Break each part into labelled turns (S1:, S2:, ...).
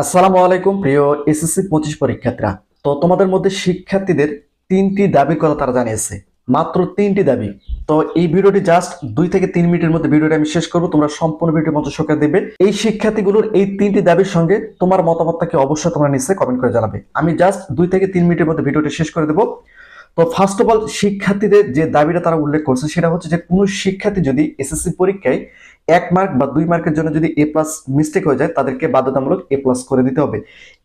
S1: আসসালামু আলাইকুম, প্রিয় এসএসসি পঁচিশ পরীক্ষার্থীরা। তো তোমাদের মধ্যে শিক্ষার্থীদের তিনটি দাবি করা তারা জানিয়েছে। মাত্র তিনটি দাবি। তো এই ভিডিওটি জাস্ট দুই থেকে তিন মিনিটের মধ্যে ভিডিওটি আমি শেষ করব, তোমরা সম্পূর্ণ ভিডিও মতো সরকার দেবে এই শিক্ষার্থীগুলোর এই তিনটি দাবির সঙ্গে তোমার মতামতটাকে অবশ্যই তোমরা নিশ্চয়ই কমেন্ট করে জানাবে। আমি জাস্ট দুই থেকে তিন মিনিটের মধ্যে ভিডিওটি শেষ করে দেবো। তো ফার্স্ট অফ অল শিক্ষার্থীদের যে দাবিটা তারা উল্লেখ করছে, সেটা হচ্ছে যে কোনো শিক্ষার্থী যদি এসএসসি পরীক্ষায় এক মার্ক বা দুই মার্কের জন্য যদি এ প্লাস মিস্টেক হয়ে যায়, তাদেরকে বাধ্যতামূলক এ প্লাস করে দিতে হবে।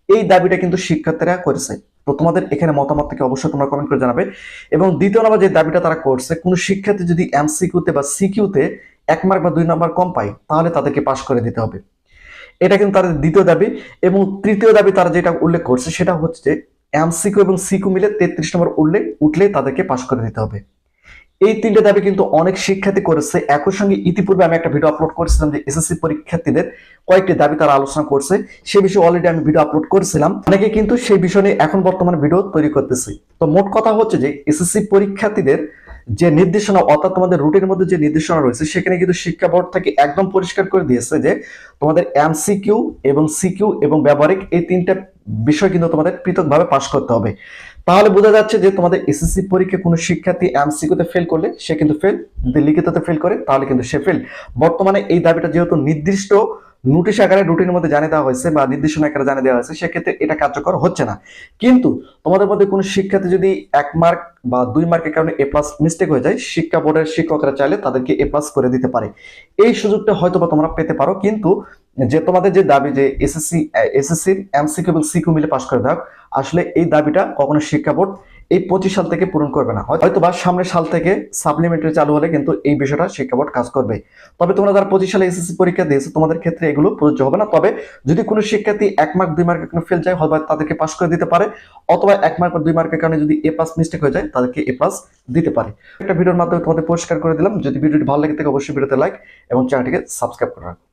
S1: এই দাবিটা কিন্তু শিক্ষার্থীরা করেছে। তো তোমাদের এখানে মতামত থেকে অবশ্যই তোমরা কমেন্ট করে জানাবে। এবং দ্বিতীয় নম্বর যে দাবিটা তারা করছে, কোনো শিক্ষার্থী যদি এমসিকিউতে বা সিকিউতে এক মার্ক বা দুই নাম্বার কম পায়, তাহলে তাদেরকে পাশ করে দিতে হবে। এটা কিন্তু তাদের দ্বিতীয় দাবি। এবং তৃতীয় দাবি তারা যেটা উল্লেখ করছে, সেটা হচ্ছে এমসিকিউ এবং সিকিউ মিলে তেত্রিশ নম্বর উঠলে তাদেরকে পাশ করে দিতে হবে। এই তিনটে দাবি কিন্তু অনেক শিক্ষার্থী করেছে। একই সঙ্গে ইতিপূর্বে আমি একটা ভিডিও আপলোড করেছিলাম যে এসএসসি পরীক্ষার্থীদের কয়েকটি দাবি তারা আলোচনা করছে। সে বিষয়ে অলরেডি আমি ভিডিও আপলোড করেছিলাম। অনেকে কিন্তু সেই বিষয় নিয়ে এখন বর্তমানে ভিডিও তৈরি করতেছি। তো মোট কথা হচ্ছে যে এসএসসি পরীক্ষার্থীদের যে নির্দেশনা, অর্থাৎ তোমাদের রুটের মধ্যে যে নির্দেশনা রয়েছে, সেখানে কিন্তু শিক্ষা বোর্ড থেকে একদম পরিষ্কার করে দিয়েছে যে তোমাদের এমসিকিউ এবং সিকিউ এবং ব্যবহারিক এই তিনটা বিষয় কিন্তু তোমাদের পৃথকভাবে পাশ করতে হবে। তাহলে বোঝা যাচ্ছে যে তোমাদের এসএসসি পরীক্ষা কোনো শিক্ষার্থী এমসিকিউতে ফেল করলে সে কিন্তু ফেল যদি লিখিততে ফেল করে, তাহলে কিন্তু সে ফেল বর্তমানে এই দাবিটা যেহেতু নির্দিষ্ট নোটিশ আকারে রুটিনের মধ্যে জানিয়ে দেওয়া হয়েছে বা নির্দেশনা আকারে জানিয়ে দেওয়া হয়েছে, সেক্ষেত্রে এটা কার্যকর হচ্ছে না। কিন্তু তোমাদের মধ্যে কোনো শিক্ষার্থী যদি এক মার্ক বা দুই মার্কের কারণে এ প্লাস মিস্টেক হয়ে যায়, শিক্ষা বোর্ডের শিক্ষকরা চাইলে তাদেরকে এ প্লাস করে দিতে পারে। এই সুযোগটা হয়তো বা তোমরা পেতে পারো, কিন্তু যে তোমাদের যে দাবি যে এসএসসি এসএসসির এমসিকিউ এবং সিকিউ মিলে পাশ করে দাও, আসলে এই দাবিটা কখনো শিক্ষা বোর্ড এই পঁচিশ সাল থেকে পূরণ করবে না। হয়তো বা সামনের সাল থেকে সাপ্লিমেন্টারি চালু হলে কিন্তু এই বিষয়টা শিক্ষা বোর্ড কাজ করবে। তবে তোমরা যারা পঁচিশ সালে এসএসসি পরীক্ষা দিয়েছ, তোমাদের ক্ষেত্রে এগুলো প্রযোজ্য হবে না। তবে যদি কোনো শিক্ষার্থী এক মার্ক দুই মার্কের কারণে ফেল যায় হয়তো তাদেরকে পাস করে দিতে পারে, অথবা এক মার্ক বা দুই মার্কের কারণে যদি এ পাস মিস্টেক হয়ে যায়, তাদেরকে এ পাস দিতে পারে। একটা ভিডিওর মাধ্যমে তোমাদের পরিষ্কার করে দিলাম। যদি ভিডিওটি ভালো লাগে থাকে, অবশ্যই ভিডিওতে লাইক এবং চ্যানেলটিকে সাবস্ক্রাইব করে রাখো।